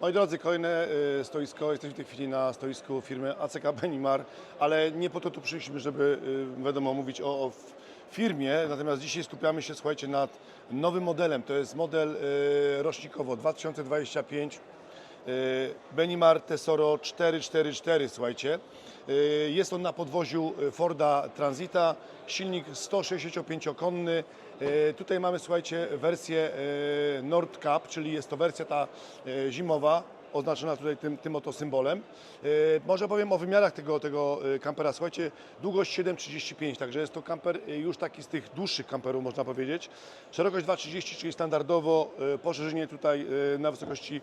Moi drodzy, kolejne y, stoisko. Jesteśmy w tej chwili na stoisku firmy ACK Benimar, ale nie po to tu przyszliśmy, żeby y, wiadomo mówić o, o firmie, natomiast dzisiaj skupiamy się, słuchajcie, nad nowym modelem. To jest model y, rocznikowo 2025 y, Benimar Tesoro 444, słuchajcie. Jest on na podwoziu Forda Transita, silnik 165-konny. Y, Tutaj mamy, słuchajcie, wersję y, Nordcap, czyli jest to wersja ta y, zimowa, oznaczona tutaj tym, tym oto symbolem. Może powiem o wymiarach tego, tego kampera. Słuchajcie, długość 7,35, także jest to kamper już taki z tych dłuższych kamperów, można powiedzieć. Szerokość 2,30, czyli standardowo, poszerzenie tutaj na wysokości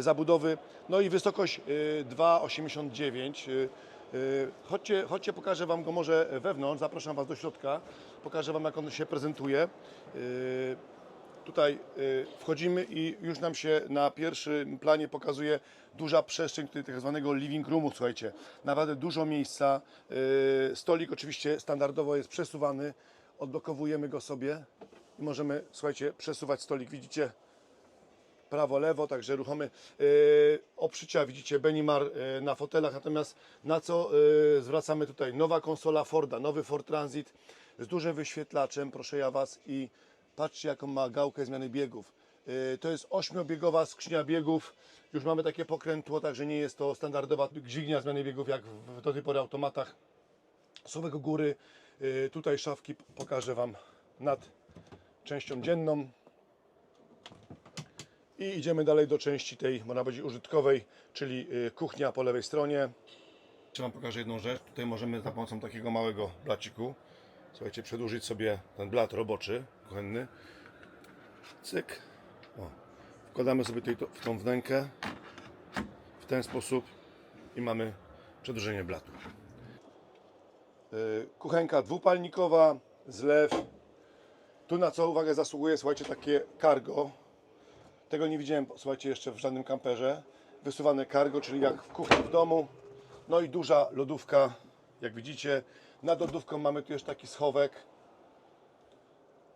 zabudowy, no i wysokość y, 2,89. y, y, Chodźcie, chodźcie, pokażę Wam go może wewnątrz, zapraszam Was do środka, pokażę Wam jak on się prezentuje. Y, Tutaj y, wchodzimy i już nam się na pierwszym planie pokazuje duża przestrzeń tutaj tak zwanego living roomu, słuchajcie. Naprawdę dużo miejsca. Y, Stolik oczywiście standardowo jest przesuwany. Odblokowujemy go sobie i możemy, słuchajcie, przesuwać stolik. Widzicie, prawo, lewo, także ruchomy. Oprzycia widzicie Benimar na fotelach, natomiast na co zwracamy tutaj? Nowa konsola Forda, nowy Ford Transit z dużym wyświetlaczem, proszę ja Was i patrzcie jaką ma gałkę zmiany biegów. Yy, to jest ośmiobiegowa skrzynia biegów, już mamy takie pokrętło, także nie jest to standardowa dźwignia zmiany biegów jak w, do tej pory automatach. Słowek u góry, yy, tutaj szafki pokażę Wam nad częścią dzienną. I idziemy dalej do części tej, można powiedzieć, użytkowej, czyli y, kuchnia po lewej stronie. Jeszcze Wam pokażę jedną rzecz. Tutaj możemy za pomocą takiego małego blaciku, słuchajcie, przedłużyć sobie ten blat roboczy, kuchenny. Cyk. O. Wkładamy sobie tutaj to, w tą wnękę w ten sposób i mamy przedłużenie blatu. Y, Kuchenka dwupalnikowa, zlew. Tu na co uwagę zasługuje, słuchajcie, takie cargo, tego nie widziałem, słuchajcie, jeszcze w żadnym kamperze. Wysuwane cargo, czyli jak w kuchni w domu. No i duża lodówka, jak widzicie. Nad lodówką mamy tu jeszcze taki schowek.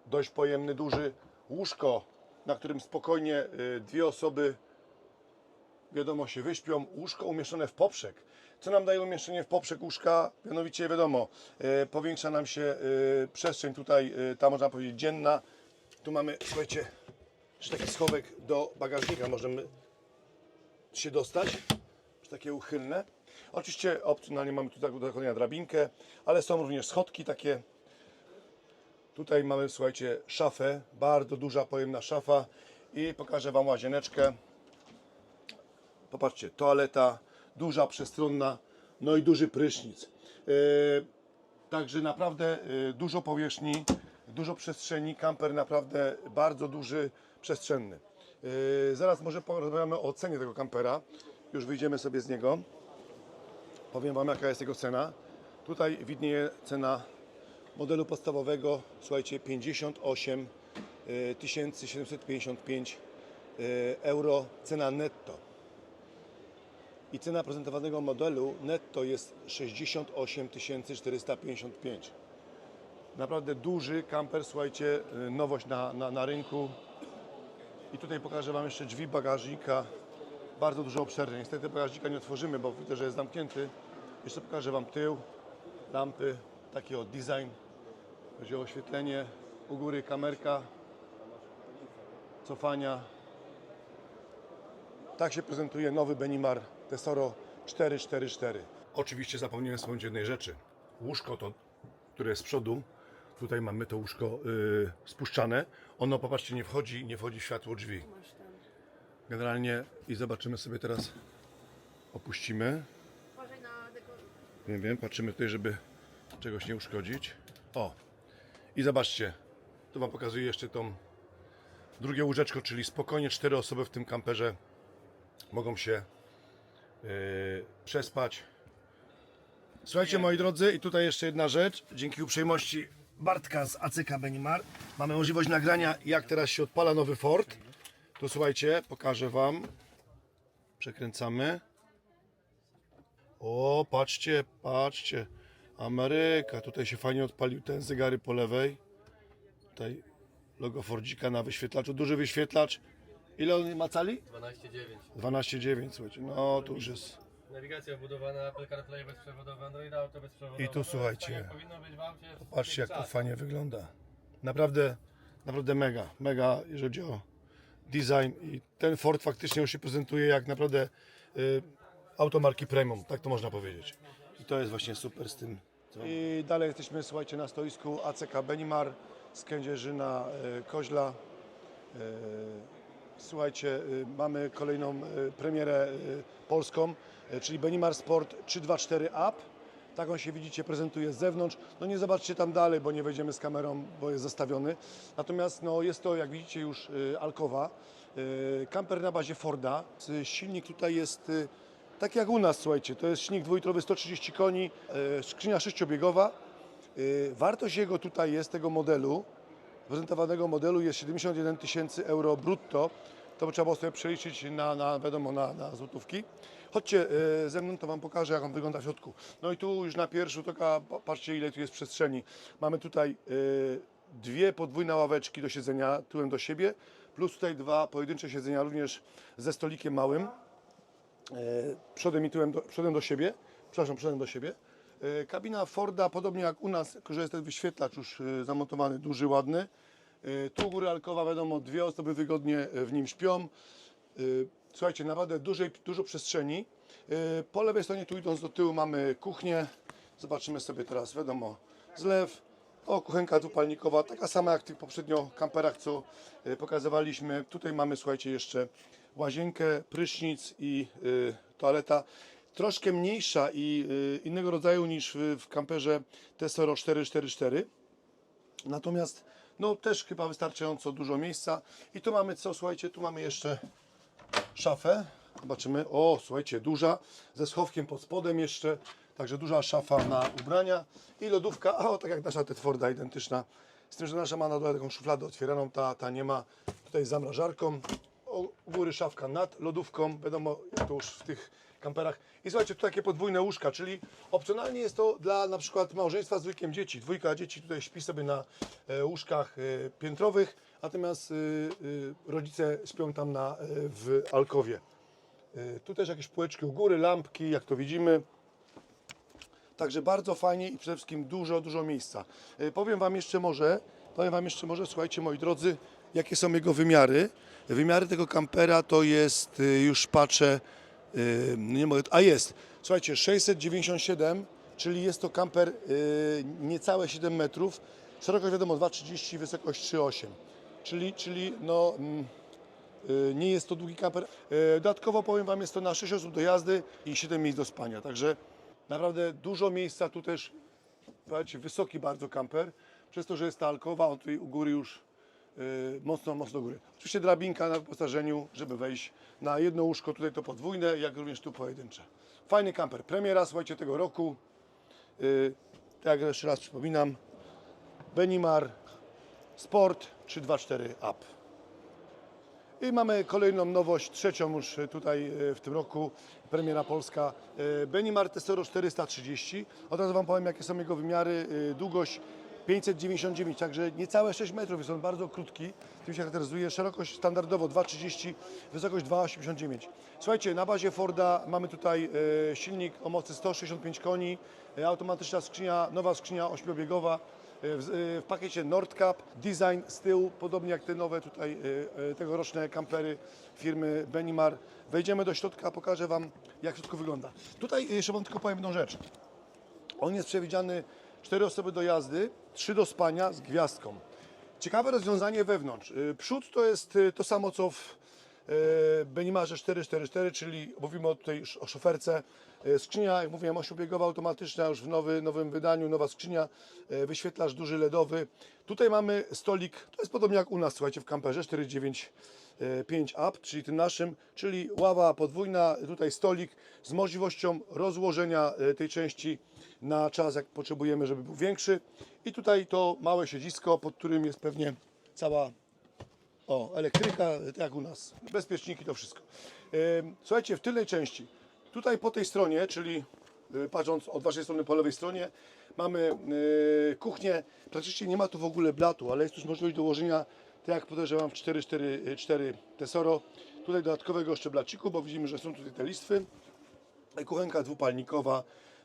Dość pojemny, duży. Łóżko, na którym spokojnie y, dwie osoby, wiadomo, się wyśpią. Łóżko umieszczone w poprzek. Co nam daje umieszczenie w poprzek łóżka? Mianowicie, wiadomo, y, powiększa nam się y, przestrzeń tutaj, ta można powiedzieć dzienna. Tu mamy, słuchajcie, jeszcze taki schowek do bagażnika możemy się dostać, takie uchylne. Oczywiście opcjonalnie mamy tutaj do dochodzenia drabinkę, ale są również schodki takie. Tutaj mamy, słuchajcie, szafę, bardzo duża, pojemna szafa i pokażę Wam łazieneczkę. Popatrzcie, toaleta, duża, przestronna, no i duży prysznic. Yy, Także naprawdę y, dużo powierzchni, dużo przestrzeni, kamper naprawdę bardzo duży, przestrzenny. Y, Zaraz może porozmawiamy o cenie tego kampera. Już wyjdziemy sobie z niego. Powiem Wam jaka jest jego cena. Tutaj widnieje cena modelu podstawowego, słuchajcie, 58 y, 755 y, euro, cena netto. I cena prezentowanego modelu netto jest 68 455. Naprawdę duży kamper, słuchajcie, y, nowość na, na, na rynku. I tutaj pokażę Wam jeszcze drzwi bagażnika. Bardzo dużo obszernie. Niestety bagażnika nie otworzymy, bo widzę, że jest zamknięty. Jeszcze pokażę Wam tył, lampy, taki o design. Chodzi o oświetlenie, u góry kamerka, cofania, tak się prezentuje nowy Benimar Tesoro 444. Oczywiście zapomniałem wspomnieć jednej rzeczy. Łóżko to, które jest z przodu, tutaj mamy to łóżko yy, spuszczane. Ono, popatrzcie, nie wchodzi, nie wchodzi w światło drzwi. Generalnie i zobaczymy sobie teraz, opuścimy. Uważaj na dekor. Wiem, wiem, patrzymy tutaj, żeby czegoś nie uszkodzić. O! I zobaczcie, tu Wam pokazuję jeszcze tą drugie łóżeczko, czyli spokojnie cztery osoby w tym kamperze mogą się yy, przespać. Słuchajcie, moi drodzy, i tutaj jeszcze jedna rzecz. Dzięki uprzejmości Bartka z ACK Benimar mamy możliwość nagrania, jak teraz się odpala nowy Ford. Tu słuchajcie, pokażę Wam. Przekręcamy. O, patrzcie, patrzcie. Ameryka. Tutaj się fajnie odpalił ten zegary po lewej. Tutaj logo Fordzika na wyświetlaczu. Duży wyświetlacz. Ile on ma cali? 12,9. 12,9 słuchajcie, no to już jest... Nawigacja wbudowana, Apple CarPlay bezprzewodowe, Android Auto bezprzewodowe. I tu, słuchajcie, Tak jak powinno być w aucie. Patrzcie jak to fajnie wygląda. Naprawdę, naprawdę mega, mega, jeżeli chodzi o design i ten Ford faktycznie już się prezentuje jak naprawdę y, auto marki premium, tak to można powiedzieć. I to jest właśnie super z tym. I dalej jesteśmy, słuchajcie, na stoisku ACK Benimar z Kędzierzyna y, Koźla. Y, Słuchajcie, y, mamy kolejną y, premierę y, polską, y, czyli Benimar Sport 324 Up. Tak on się widzicie, prezentuje z zewnątrz. No nie zobaczcie tam dalej, bo nie wejdziemy z kamerą, bo jest zastawiony. Natomiast no, jest to, jak widzicie, już y, Alkowa. Y, Kamper na bazie Forda. Y, Silnik tutaj jest tak jak u nas, słuchajcie. To jest silnik dwulitrowy 130 koni, skrzynia sześciobiegowa. Wartość jego tutaj jest, tego modelu, prezentowanego modelu jest 71 tysięcy euro brutto. To trzeba było sobie przeliczyć na, na wiadomo, na, na złotówki. Chodźcie e, ze mną, to Wam pokażę, jak on wygląda w środku. No i tu już na pierwszy rzut oka, pa- patrzcie ile tu jest przestrzeni. Mamy tutaj e, dwie podwójne ławeczki do siedzenia tyłem do siebie, plus tutaj dwa pojedyncze siedzenia również ze stolikiem małym e, przodem i tyłem do, przodem do siebie, przepraszam, przodem do siebie. Kabina Forda, podobnie jak u nas, tylko jest ten wyświetlacz już zamontowany, duży, ładny. E, Tu góry alkowa, wiadomo, dwie osoby wygodnie e, w nim śpią. E, Słuchajcie, naprawdę dużej, dużo przestrzeni. Po lewej stronie, tu idąc do tyłu, mamy kuchnię. Zobaczymy sobie teraz, wiadomo, zlew. O, kuchenka tu palnikowa, taka sama jak w tych poprzednio kamperach, co pokazywaliśmy. Tutaj mamy, słuchajcie, jeszcze łazienkę, prysznic i y, toaleta. Troszkę mniejsza i y, innego rodzaju niż w kamperze Tesoro 444. Natomiast no też chyba wystarczająco dużo miejsca. I tu mamy co, słuchajcie, tu mamy jeszcze szafę. Zobaczymy. O, słuchajcie, duża, ze schowkiem pod spodem jeszcze. Także duża szafa na ubrania i lodówka, a o, tak jak nasza Tetforda identyczna. Z tym, że nasza ma na dole taką szufladę otwieraną, ta, ta nie ma. Tutaj zamrażarką. U góry szafka nad lodówką, wiadomo, to już w tych kamperach. I słuchajcie, tu takie podwójne łóżka, czyli opcjonalnie jest to dla na przykład małżeństwa z dwójkiem dzieci. Dwójka dzieci tutaj śpi sobie na e, łóżkach e, piętrowych, natomiast e, rodzice śpią tam na, w alkowie. Tu też jakieś półeczki u góry, lampki, jak to widzimy. Także bardzo fajnie i przede wszystkim dużo, dużo miejsca. Powiem Wam jeszcze może, powiem Wam jeszcze może, słuchajcie moi drodzy, jakie są jego wymiary. Wymiary tego kampera to jest, e, już patrzę, e, nie mogę, a jest, słuchajcie, 697, czyli jest to kamper e, niecałe 7 metrów, szerokość wiadomo 2,30, wysokość 3,8. Czyli, czyli no, mm, Y, Nie jest to długi kamper. Y, Dodatkowo powiem Wam, jest to na 6 osób do jazdy i 7 miejsc do spania. Także naprawdę dużo miejsca. Tu też słuchajcie, wysoki bardzo kamper. Przez to, że jest ta alkowa, on tutaj u góry już y, mocno, mocno do góry. Oczywiście drabinka na wyposażeniu, żeby wejść na jedno łóżko. Tutaj to podwójne, jak również tu pojedyncze. Fajny kamper. Premiera, słuchajcie, tego roku. Y, Tak jak jeszcze raz przypominam. Benimar Sport 324 Up. I mamy kolejną nowość, trzecią już tutaj e, w tym roku, premiera polska. Benimar Tesoro 430. Od razu Wam powiem, jakie są jego wymiary. Długość 599, także niecałe 6 metrów, jest on bardzo krótki. Tym się charakteryzuje. Szerokość standardowo 2,30, wysokość 2,89. Słuchajcie, na bazie Forda mamy tutaj e, silnik o mocy 165 koni, e, automatyczna skrzynia, nowa skrzynia ośmiobiegowa, w, w pakiecie Nordcap, design z tyłu, podobnie jak te nowe tutaj e, e, tegoroczne kampery firmy Benimar. Wejdziemy do środka, pokażę Wam jak w środku wygląda. Tutaj jeszcze Wam tylko powiem jedną rzecz. On jest przewidziany 4 osoby do jazdy, 3 do spania z gwiazdką. Ciekawe rozwiązanie wewnątrz. Y, Przód to jest y, to samo co w Benimarze 444, czyli mówimy o tutaj o szoferce. Y, Skrzynia, jak mówiłem, ośmiobiegowa automatyczna, już w nowy, nowym wydaniu, nowa skrzynia, y, wyświetlacz duży LEDowy. Tutaj mamy stolik, to jest podobnie jak u nas, słuchajcie, w kamperze 495 Up, czyli tym naszym, czyli ława podwójna, tutaj stolik z możliwością rozłożenia tej części na czas, jak potrzebujemy, żeby był większy. I tutaj to małe siedzisko, pod którym jest pewnie cała o, elektryka, tak jak u nas, bezpieczniki, to wszystko. Słuchajcie, w tylnej części, tutaj po tej stronie, czyli y, patrząc od Waszej strony po lewej stronie, mamy y, kuchnię. Praktycznie nie ma tu w ogóle blatu, ale jest już możliwość dołożenia tak jak podejrzewam w 4-4-4 Tesoro. Tutaj dodatkowego szczeblaciku, bo widzimy, że są tutaj te listwy. Kuchenka dwupalnikowa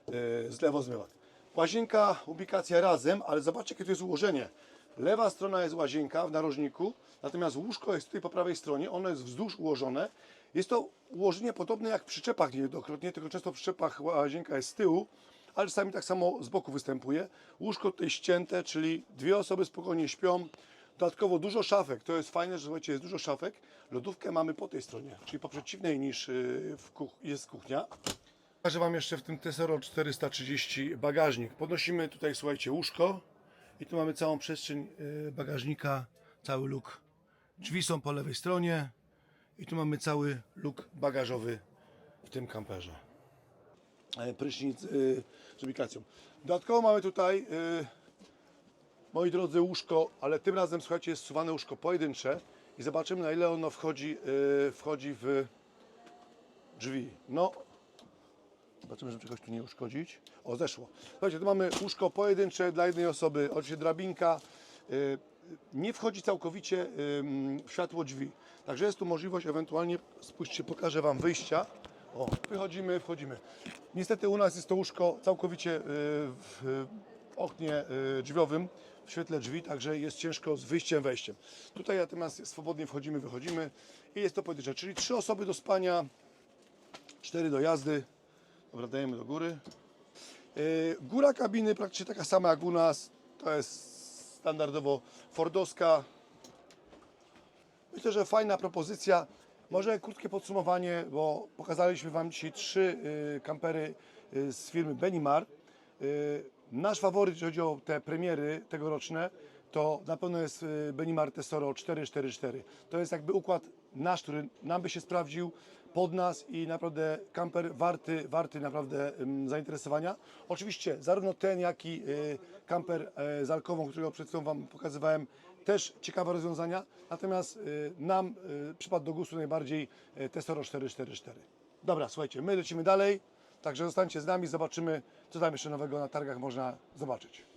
e, z lewozmywak. Łazienka, ubikacja razem, ale zobaczcie, jakie to jest ułożenie. Lewa strona jest łazienka w narożniku, natomiast łóżko jest tutaj po prawej stronie, ono jest wzdłuż ułożone. Jest to ułożenie podobne jak w przyczepach niejednokrotnie, tylko często w przyczepach łazienka jest z tyłu, ale czasami tak samo z boku występuje. Łóżko tutaj ścięte, czyli dwie osoby spokojnie śpią. Dodatkowo dużo szafek, to jest fajne, że słuchajcie, jest dużo szafek. Lodówkę mamy po tej stronie, czyli po przeciwnej niż y, kuch- jest kuchnia. Pokażę Wam jeszcze w tym Tesoro 430 bagażnik. Podnosimy tutaj, słuchajcie, łóżko i tu mamy całą przestrzeń y, bagażnika, cały luk. Drzwi są po lewej stronie i tu mamy cały luk bagażowy w tym kamperze. E, Prysznic y, z ubikacją. Dodatkowo mamy tutaj, y, moi drodzy, łóżko, ale tym razem, słuchajcie, jest suwane łóżko pojedyncze i zobaczymy, na ile ono wchodzi, wchodzi w drzwi. No, Zobaczymy, żeby czegoś tu nie uszkodzić. O, zeszło. Słuchajcie, tu mamy łóżko pojedyncze dla jednej osoby, oczywiście drabinka. Y, Nie wchodzi całkowicie w światło drzwi. Także jest tu możliwość ewentualnie, spójrzcie, pokażę Wam wyjścia. O, wychodzimy, wchodzimy. Niestety u nas jest to łóżko całkowicie y, w w oknie y, drzwiowym, w świetle drzwi, także jest ciężko z wyjściem, wejściem. Tutaj natomiast swobodnie wchodzimy, wychodzimy i jest to pojedyncze, czyli trzy osoby do spania, cztery do jazdy. Dobra, do góry. Yy, Góra kabiny praktycznie taka sama jak u nas. To jest standardowo Fordowska. Myślę, że fajna propozycja. Może krótkie podsumowanie, bo pokazaliśmy Wam dzisiaj trzy yy, kampery yy, z firmy Benimar. Yy, Nasz faworyt, jeżeli chodzi o te premiery tegoroczne, to na pewno jest Benimar Tesoro 444. To jest jakby układ nasz, który nam by się sprawdził pod nas i naprawdę kamper warty, warty naprawdę zainteresowania. Oczywiście zarówno ten, jak i y, kamper y, z alkową, którego przed chwilą Wam pokazywałem, też ciekawe rozwiązania. Natomiast y, nam y, przypadł do gustu najbardziej y, Tesoro 444. Dobra, słuchajcie, my lecimy dalej. Także zostańcie z nami, zobaczymy, co tam jeszcze nowego na targach można zobaczyć.